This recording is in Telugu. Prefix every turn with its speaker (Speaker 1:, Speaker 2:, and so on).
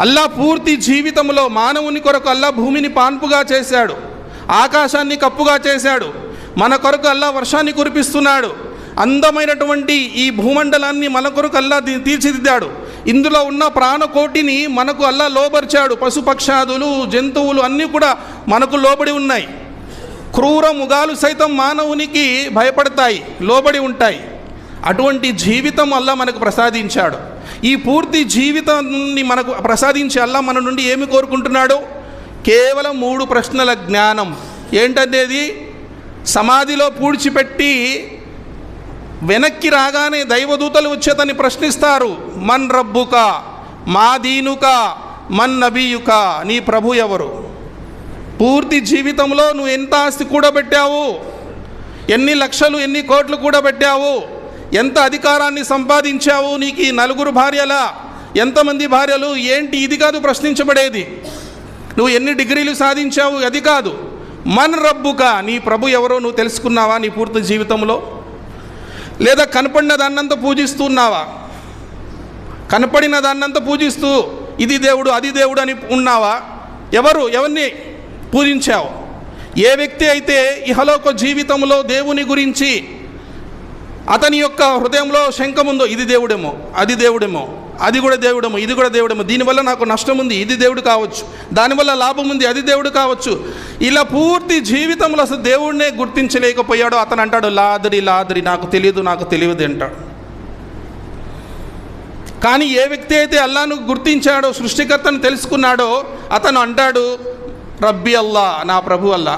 Speaker 1: అల్లా పూర్తి జీవితంలో మానవుని కొరకు అల్లా భూమిని పాన్పుగా చేశాడు. ఆకాశాన్ని కప్పుగా చేశాడు. మన కొరకు అల్లా వర్షాన్ని కురిపిస్తున్నాడు. అందమైనటువంటి ఈ భూమండలాన్ని మన కొరకు అల్లా తీ- తీర్చిదిద్దాడు. ఇందులో ఉన్న ప్రాణకోటిని మనకు అల్లా లోబరిచాడు. పశుపక్షాదులు జంతువులు అన్నీ కూడా మనకు లోబడి ఉన్నాయి. క్రూర ముగాలు సైతం మానవునికి భయపడతాయి లోబడి ఉంటాయి. అటువంటి జీవితం అల్లా మనకు ప్రసాదించాడు. ఈ పూర్తి జీవితాన్ని మనకు ప్రసాదించి అల్లా మన నుండి ఏమి కోరుకుంటున్నాడు? కేవలం మూడు ప్రశ్నల జ్ఞానం. ఏంటనేది? సమాధిలో పూడ్చిపెట్టి వెనక్కి రాగానే దైవదూతలు వచ్చేతని ప్రశ్నిస్తారు. మన్ రబ్బుక? మా దీనుక? మన్ నబీయుక? నీ ప్రభు ఎవరు? పూర్తి జీవితంలో నువ్వు ఎంత ఆస్తి కూడబెట్టావు? ఎన్ని లక్షలు ఎన్ని కోట్లు కూడబెట్టావు? ఎంత అధికారాన్ని సంపాదించావు నీకు ఈ నలుగురు భార్యలా? ఎంతమంది భార్యలు? ఏంటి? ఇది కాదు ప్రశ్నించబడేది. నువ్వు ఎన్ని డిగ్రీలు సాధించావు? అది కాదు. మన్ రబ్బుక నీ ప్రభు ఎవరో నువ్వు తెలుసుకున్నావా నీ పూర్తి జీవితంలో? లేదా కనపడిన దాన్నంతా పూజిస్తున్నావా కనపడిన దాన్నంతా పూజిస్తూ ఇది దేవుడు అది దేవుడు అని ఉన్నావా? ఎవరు? ఎవరిని పూజించావు? ఏ వ్యక్తి అయితే ఇహలోక జీవితంలో దేవుని గురించి అతని యొక్క హృదయంలో శంఖముందో ఇది దేవుడేమో అది దేవుడేమో అది కూడా దేవుడేమో ఇది కూడా దేవుడేమో దీనివల్ల నాకు నష్టం ఉంది ఇది దేవుడు కావచ్చు దానివల్ల లాభం ఉంది అది దేవుడు కావచ్చు. ఇలా పూర్తి జీవితంలో అసలు దేవుడినే గుర్తించలేకపోయాడో అతను అంటాడు లాదరి లాదరి నాకు తెలియదు నాకు తెలియదు అంటాడు. కానీ ఏ వ్యక్తి అయితే అల్లాను గుర్తించాడో సృష్టికర్తను తెలుసుకున్నాడో అతను అంటాడు రబ్బీ అల్లా నా ప్రభు అల్లా.